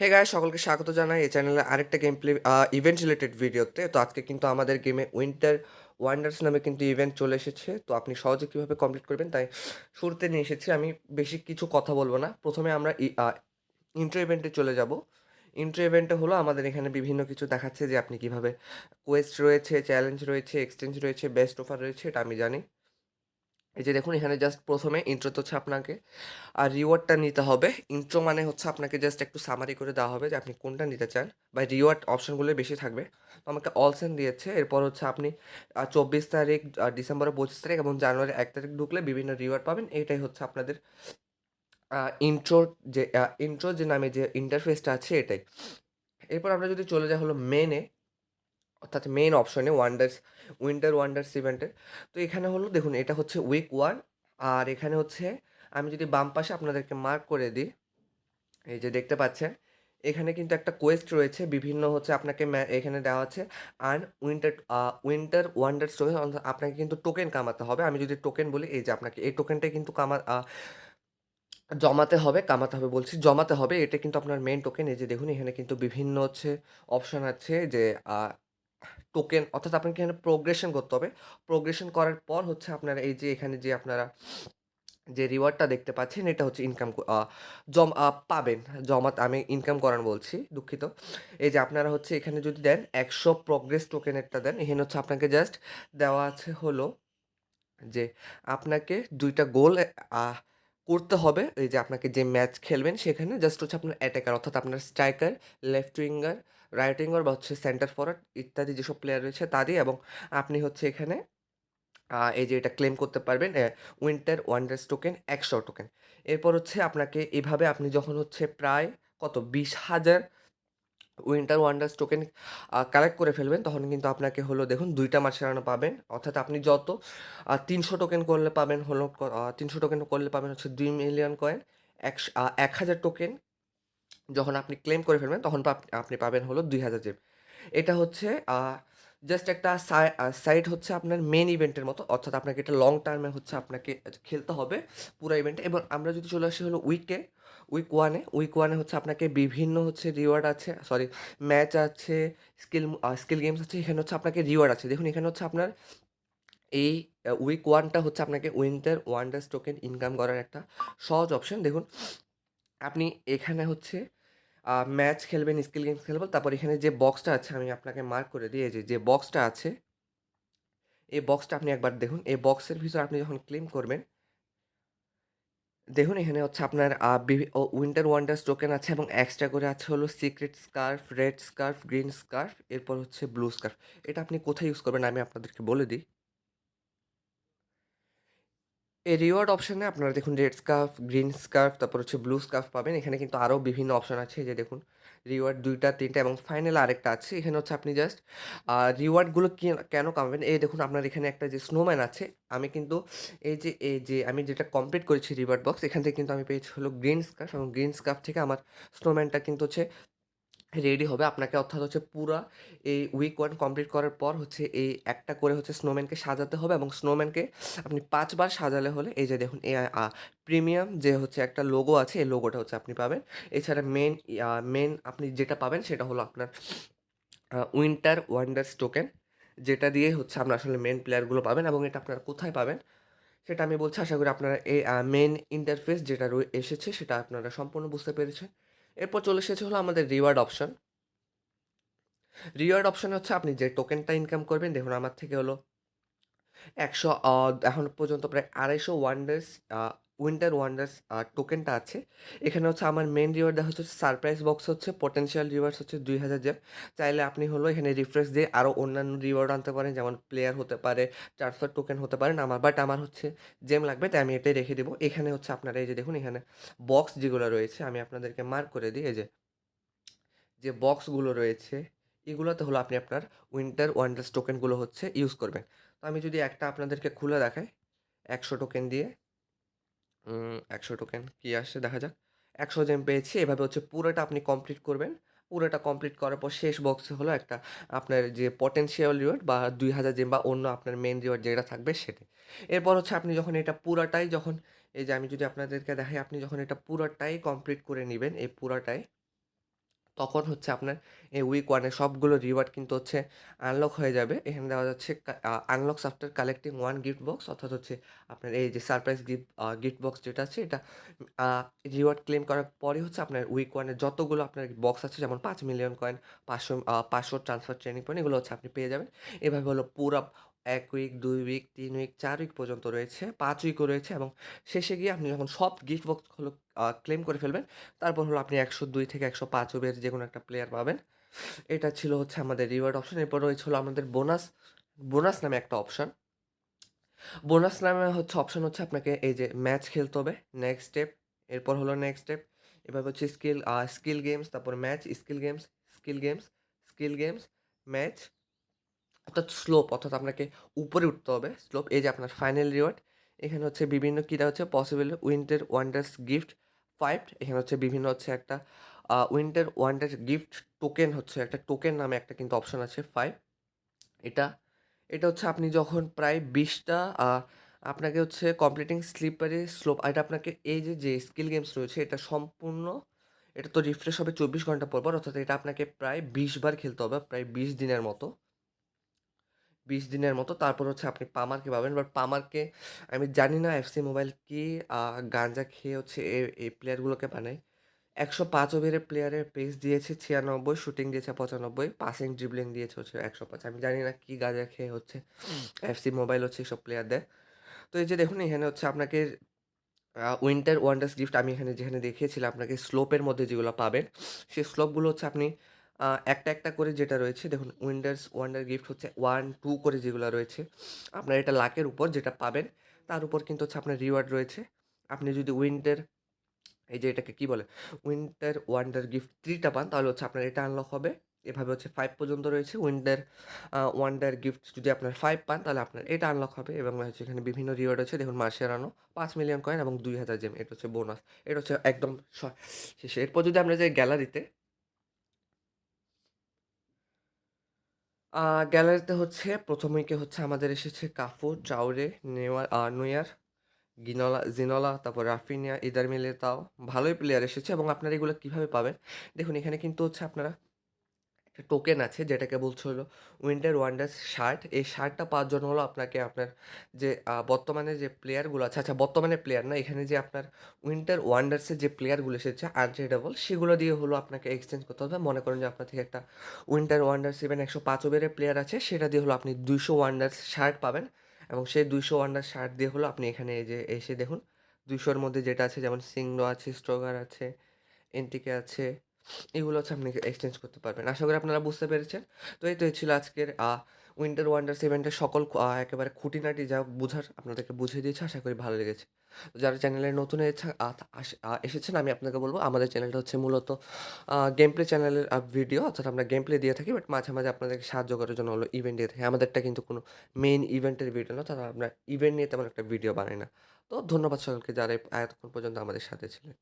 Hey guys সকলকে স্বাগত জানাই এই চ্যানেলে আরেকটা গেম প্লে ইভেন্ট রিলেটেড ভিডিওতে তো আজকে কিন্তু আমাদের গেমে উইন্টার ওয়ান্ডার্স নামে কিন্তু ইভেন্ট চলে এসেছে। তো আপনি সহজে কীভাবে কমপ্লিট করবেন তাই শুরুতে নিয়ে এসেছি। আমি বেশি কিছু কথা বলব না। প্রথমে আমরা ইন্ট্রো ইভেন্টে চলে যাব। ইন্ট্রো ইভেন্টে হলো আমাদের এখানে বিভিন্ন কিছু দেখাচ্ছে যে আপনি কীভাবে কোয়েস্ট রয়েছে চ্যালেঞ্জ রয়েছে এক্সচেঞ্জ রয়েছে বেস্ট অফার রয়েছে, এটা আমি জানি। এই যে দেখুন, এখানে জাস্ট প্রথমে ইন্ট্রোতে হচ্ছে আপনাকে। আর রিওয়ার্ডটা নিতে হবে। ইন্ট্রো মানে হচ্ছে আপনাকে জাস্ট একটু সামারি করে দেওয়া হবে যে আপনি কোনটা নিতে চান। বা রিওয়ার্ড অপশনগুলো বেশি থাকবে। তো আমাকে অলসেন দিয়েছে। এরপর হচ্ছে আপনি চব্বিশ তারিখ ডিসেম্বরের পঁচিশ তারিখ এবং জানুয়ারি এক তারিখ ঢুকলে বিভিন্ন রিওয়ার্ড পাবেন। এইটাই হচ্ছে আপনাদের ইন্ট্রোর যে ইন্ট্রো যে নামে যে ইন্টারফেসটা আছে এটাই। এরপর আমরা যদি চলে যাই হলো মেনে অর্থাৎ মেন অপশনে ওয়ান্ডার্স উইন্টার ওয়ান্ডার্স ইভেন্টের তো এখানে হলো, দেখুন, এটা হচ্ছে উইক ওয়ান আর এখানে হচ্ছে, আমি যদি বাম পাশে আপনাদেরকে মার্ক করে দিই, এই যে দেখতে পাচ্ছেন, এখানে কিন্তু একটা কোয়েস্ট রয়েছে, বিভিন্ন হচ্ছে আপনাকে এখানে দেওয়া আছে আর উইন্টার উইন্টার ওয়ান্ডার স্টোরে আপনাকে কিন্তু টোকেন কামাতে হবে। আমি যদি টোকেন বলি, এই যে আপনাকে, এই টোকেনটাই কিন্তু কামা জমাতে হবে, কামাতে হবে বলছি, জমাতে হবে, এটা কিন্তু আপনার মেন টোকেন এই যে দেখুন, এখানে কিন্তু বিভিন্ন হচ্ছে অপশন আছে যে টোকেন অর্থাৎ আপনাকে এখানে প্রোগ্রেশন করতে হবে। প্রোগ্রেশন করার পর হচ্ছে আপনারা এই যে এখানে যে আপনারা যে রিওয়ার্ডটা দেখতে পাচ্ছেন, এটা হচ্ছে ইনকাম জম পাবেন। জমা, আমি ইনকাম করান বলছি, দুঃখিত। এই যে আপনারা হচ্ছে এখানে যদি দেন একশো প্রোগ্রেস টোকেনেরটা দেন, এখানে হচ্ছে আপনাকে জাস্ট দেওয়া আছে হলো যে আপনাকে দুইটা গোল করতে হবে। এই যে আপনাকে যে ম্যাচ খেলবেন সেখানে জাস্ট হচ্ছে আপনার অ্যাটাকার অর্থাৎ আপনার স্ট্রাইকার লেফট উইঙ্গার রাইট বা হচ্ছে সেন্টার ফরওয়ার্ড ইত্যাদি যেসব প্লেয়ার রয়েছে তারই এবং আপনি হচ্ছে এখানে এই যে এটা ক্লেম করতে পারবেন উইন্টার ওয়ান্ডার্স টোকেন একশো টোকেন এরপর হচ্ছে আপনাকে এভাবে আপনি যখন হচ্ছে প্রায় কত, বিশ হাজার উইন্টার ওয়ান্ডার্স টোকেন কালেক্ট করে ফেলবেন, তখন কিন্তু আপনাকে হলো দেখুন দুইটা মাছ সেরানো পাবেন। অর্থাৎ আপনি যত তিনশো টোকেন করলে পাবেন হলো তিনশো টোকেন করলে পাবেন হচ্ছে দুই মিলিয়ন কয়েন একশো এক হাজার টোকেন যখন আপনি ক্লেম করে ফেলবেন, তখন আপনি পাবেন হলো দুই হাজার জেম এটা হচ্ছে জাস্ট একটা সাইড হচ্ছে আপনার মেন ইভেন্টের মতো, অর্থাৎ আপনাকে এটা লং টার্মে হচ্ছে আপনাকে খেলতে হবে পুরো ইভেন্টে এবং আমরা যদি চলে আসি হলো উইকে উইক ওয়ানে উইক ওয়ানে হচ্ছে আপনাকে বিভিন্ন হচ্ছে রিওয়ার্ড আছে সরি ম্যাচ আছে স্কিল স্কিল গেমস আছে, এখানে হচ্ছে আপনাকে রিওয়ার্ড আছে। দেখুন, এখানে হচ্ছে আপনার এই উইক ওয়ানটা হচ্ছে আপনাকে উইন্টার ওয়ান্ডার্স টোকেন ইনকাম করার একটা সহজ অপশন দেখুন, আপনি এখানে হচ্ছে ম্যাচ খেলবেন, স্কিল গেমস খেলবেন। তারপর এখানে যে বক্সটা আছে, আমি আপনাকে মার্ক করে দিই যে যে বক্সটা আছে, এই বক্সটা আপনি একবার দেখুন। এই বক্সের ভিতর আপনি যখন ক্লেম করবেন, দেখুন এখানে হচ্ছে আপনার উইন্টার ওয়ান্ডার্স টোকেন আছে এবং এক্সট্রা করে আছে হলো secret scarf red scarf green scarf এরপর হচ্ছে ব্লু স্কার্ফ এটা আপনি কোথায় ইউজ করবেন আমি আপনাদেরকে বলে দিই। এই রিওয়ার্ড অপশানে আপনারা দেখুন রেড স্কার্ফ গ্রিন স্কার্ফ তারপর হচ্ছে ব্লু স্কার্ফ পাবেন। এখানে কিন্তু আরও বিভিন্ন অপশান আছে যে দেখুন রিওয়ার্ড দুইটা, তিনটা এবং ফাইনাল আরেকটা আছে। এখানে হচ্ছে আপনি জাস্ট রিওয়ার্ডগুলো কেন কামাবেন? এই দেখুন আপনার এখানে একটা যে স্নোম্যান আছে, আমি কিন্তু এই যে এই যে আমি যেটা কমপ্লিট করেছি রিওয়ার্ড বক্স এখান থেকে কিন্তু আমি পেয়েছি হলো গ্রিন স্কার্ফ এবং গ্রিন স্কার্ফ থেকে আমার স্নোম্যানটা কিন্তু হচ্ছে রেডি হবে। আপনাকে অর্থাৎ হচ্ছে পুরা এই উইক ওয়ান কমপ্লিট করার পর হচ্ছে এই একটা করে হচ্ছে স্নোম্যানকে সাজাতে হবে এবং স্নোম্যানকে আপনি পাঁচবার সাজালে হলে এই যে দেখুন এ প্রিমিয়াম যে হচ্ছে একটা লোগো আছে, এই লোগোটা হচ্ছে আপনি পাবেন। এছাড়া মেন মেন আপনি যেটা পাবেন সেটা হলো আপনার উইন্টার ওয়ান্ডার্স টোকেন যেটা দিয়ে হচ্ছে আপনার আসলে মেন প্লেয়ারগুলো পাবেন এবং এটা আপনারা কোথায় পাবেন সেটা আমি বলছি, আশা করি আপনারা এই মেন ইন্টারফেস যেটা এসেছে সেটা আপনারা সম্পূর্ণ বুঝতে পেরেছেন। এরপর চলে এসেছে হলো আমাদের রিওয়ার্ড অপশন রিওয়ার্ড অপশন হচ্ছে আপনি যে টোকেনটা ইনকাম করবেন, দেখুন আমার থেকে হলো একশো এখন পর্যন্ত প্রায় আড়াইশো ওয়ান্ডার্স উইন্টার ওয়ান্ডার্স টোকেনটা আছে। এখানে হচ্ছে আমার মেন রিওয়ার্ড দেখা হচ্ছে সারপ্রাইজ বক্স হচ্ছে পটেন্সিয়াল রিওয়ার্ডস হচ্ছে দুই হাজার জেম। চাইলে আপনি হলো এখানে রিফ্রেশ দিয়ে আরও অন্যান্য রিওয়ার্ড আনতে পারেন, যেমন প্লেয়ার হতে পারে চারশো টোকেন হতে পারেন আমার বাট আমার হচ্ছে জেম লাগবে, তাই আমি এটাই রেখে দেবো। এখানে হচ্ছে আপনারা এই যে দেখুন, এখানে বক্স যেগুলো রয়েছে, আমি আপনাদেরকে মার্ক করে দিই, এই যে যে বক্সগুলো রয়েছে, এগুলোতে হলো আপনি আপনার উইন্টার ওয়ান্ডার্স টোকেনগুলো হচ্ছে ইউজ করবেন। তো আমি যদি একটা আপনাদেরকে খুলে দেখাই, একশো টোকেন দিয়ে একশো টোকেন কী আসছে দেখা যাক। একশো জেম পেয়েছি, এভাবে হচ্ছে পুরোটা আপনি কমপ্লিট করবেন। পুরোটা কমপ্লিট করার পর শেষ বক্সে হলো একটা আপনার যে পটেন্সিয়াল রিওয়ার্ড বা দুই হাজার জেম বা অন্য আপনার মেন রিওয়ার্ড যেটা থাকবে সেটা। এরপর হচ্ছে আপনি যখন এটা পুরাটাই যখন, এই যে আমি যদি আপনাদেরকে দেখাই, আপনি যখন এটা পুরাটাই কমপ্লিট করে নেবেন, এই পুরাটাই তখন হচ্ছে আপনার এই উইক 1 এর সবগুলো রিওয়ার্ড কিন্তু হচ্ছে আনলক হয়ে যাবে। এখানে দেওয়া যাচ্ছে কা আ unlocks after collecting one gift box অর্থাৎ হচ্ছে আপনার এই যে সারপ্রাইজ গিফট গিফট বক্স যেটা আছে এটা রিওয়ার্ড ক্লেম করার পরে হচ্ছে আপনার উইক 1 এর যতগুলো আপনার বক্স আছে যেমন পাঁচ মিলিয়ন কয়েন, পাঁচশো পাঁচশো ট্রান্সফার ট্রেনিং পয়েন্ট এগুলো হচ্ছে আপনি পেয়ে যাবেন। এভাবে হলো পুরো এক উইক, দুই উইক, তিন উইক, চার উইক পর্যন্ত রয়েছে, পাঁচ উইকও রয়েছে এবং শেষে গিয়ে আপনি যখন সব গিফট বক্সগুলো ক্লেম করে ফেলবেন, তারপর হলো আপনি ১০২ থেকে ১০৫ যে কোনো একটা প্লেয়ার পাবেন। এটা ছিল হচ্ছে আমাদের রিওয়ার্ড অপশন। এরপর রয়েছে হলো আমাদের বোনাস, বোনাস নামে একটা অপশন। বোনাস নামে হচ্ছে অপশন হচ্ছে আপনাকে এই যে ম্যাচ খেলতে হবে, নেক্সট স্টেপ, এরপর হলো নেক্সট স্টেপ। এভাবে হচ্ছে স্কিল স্কিল গেমস, তারপর match, skill games, skill games, skill games, match অর্থাৎ স্লোপ অর্থাৎ আপনাকে উপরে উঠতে হবে। স্লোপ এই যে আপনার ফাইনাল রিওয়ার্ড। এখানে হচ্ছে বিভিন্ন কি দেওয়া হচ্ছে পসিবল উইন্টার ওয়ান্ডার্স গিফট 5 এখানে হচ্ছে বিভিন্ন হচ্ছে একটা উইন্টার ওয়ান্ডার গিফট টোকেন হচ্ছে একটা টোকেন নামে একটা কিন্তু অপশন আছে ফাইভ এটা, এটা হচ্ছে আপনি যখন প্রায় বিশটা আপনাকে হচ্ছে কমপ্লিটিং স্লিপারি স্লোপ এটা আপনাকে এই যে, যে স্কিল গেমস রয়েছে এটা সম্পূর্ণ এটা তো রিফ্রেশ হবে ২৪ ঘণ্টা পর, পর অর্থাৎ এটা আপনাকে প্রায় ২০ বার খেলতে হবে প্রায় ২০ দিনের মতো। ২০ দিনের মতো। তারপর হচ্ছে আপনি পামারকে পাবেন। বাট পামারকে আমি জানি না এফসি মোবাইল কি গাঁজা খেয়ে হচ্ছে এই প্লেয়ারগুলোকে বানায়। ১০৫ ওভারের প্লেয়ারের পেস দিয়েছে ৯৬, শুটিং দিয়েছে ৯৫, পাসিং ড্রিবলিং দিয়েছে হচ্ছে ১০৫ আমি জানি না কী গাঁজা খেয়ে হচ্ছে এফসি মোবাইল হচ্ছে এসব প্লেয়ার দেয়। তো এই যে দেখুন এখানে হচ্ছে আপনাকে উইন্টার ওয়ান্ডার্স গিফট আমি এখানে যেখানে দেখিয়েছিলাম আপনাকে স্লোপের মধ্যে যেগুলো পাবেন, সেই স্লোপগুলো হচ্ছে আপনি একটা, একটা করে যেটা রয়েছে দেখুন উইন্ডার্স ওয়ান্ডার গিফট হচ্ছে 1, 2 করে যেগুলো রয়েছে, আপনার এটা লাকের উপর যেটা পাবেন, তার উপর কিন্তু হচ্ছে আপনার রিওয়ার্ড রয়েছে। আপনি যদি উইন্টার এই যে এটাকে কি বলে? উইন্টার ওয়ান্ডার গিফট থ্রিটা পান তাহলে হচ্ছে আপনার এটা আনলক হবে। এভাবে হচ্ছে ফাইভ পর্যন্ত রয়েছে। উইন্টার আ ওয়ান্ডার গিফট যদি আপনার ফাইভ পান তাহলে আপনার এটা আনলক হবে এবং হচ্ছে এখানে বিভিন্ন রিওয়ার্ড আছে দেখুন মার্শেরানো ৫ মিলিয়ন কয়েন এবং ২০০০ জেম এটা হচ্ছে বোনাস। এটা হচ্ছে একদম শেষে। এরপর যদি আমরা যাই গ্যালারিতে গ্যালারিতে হচ্ছে ১ম উইকে হচ্ছে আমাদের এসেছে কাফু, ট্রাওরে, নেওয়ার আ নুয়ার গিনলা জিনোলা, তারপর রাফিনিয়া, ইদার মিলিতাও ভালোই প্লেয়ার এসেছে এবং আপনারা এগুলো কীভাবে পাবেন? দেখুন এখানে কিন্তু হচ্ছে আপনারা টোকেন আছে যেটাকে বলছে হলো উইন্টার ওয়ান্ডার্স শার্ট। এই শার্টটা পাওয়ার জন্য হলো আপনাকে আপনার যে বর্তমানে যে প্লেয়ারগুলো আছে, আচ্ছা বর্তমানে প্লেয়ার না এখানে যে আপনার উইন্টার ওয়ান্ডার্সের যে প্লেয়ারগুলো এসেছে আনট্রেডেবল সেগুলো দিয়ে হলো আপনাকে এক্সচেঞ্জ করতে হবে। মনে করেন যে আপনার থেকে একটা উইন্টার ওয়ান্ডার্স ইভেন ১০৫ ওভারের প্লেয়ার আছে সেটা দিয়ে হলো আপনি ২০০ ওয়ান্ডার্স শার্ট পাবেন এবং সেই ২০০ ওয়ান্ডার্স শার্ট দিয়ে হলো আপনি এখানে যে এসে দেখুন দুইশোর মধ্যে যেটা আছে যেমন সিংনো আছে, স্ট্রোগার আছে, এনটিকে আছে এগুলো হচ্ছে আপনি এক্সচেঞ্জ করতে পারবেন। আশা করি আপনারা বুঝতে পেরেছেন। তো এই তো ছিল আজকের উইন্টার ওয়ান্ডারস ইভেন্টের সকল একেবারে খুঁটিনাটি যা বুঝার আপনাদেরকে বুঝিয়ে দিয়েছে আশা করি ভালো লেগেছে। তো যারা চ্যানেলে নতুন এসেছেন আমি আপনাকে বলব আমাদের চ্যানেলটা হচ্ছে মূলত গেম প্লে চ্যানেলের ভিডিও অর্থাৎ আমরা গেম প্লে দিয়ে থাকি। বাট মাঝে, মাঝে আপনাদেরকে সাহায্য করার জন্য হলো ইভেন্ট দিয়ে থাকি। আমাদেরটা কিন্তু কোনো মেইন ইভেন্টের ভিডিও না। অর্থাৎ আমরা ইভেন্ট নিয়ে তেমন একটা ভিডিও বানাই না। তো ধন্যবাদ সকলকে যারা এতক্ষণ পর্যন্ত আমাদের সাথে ছিলেন।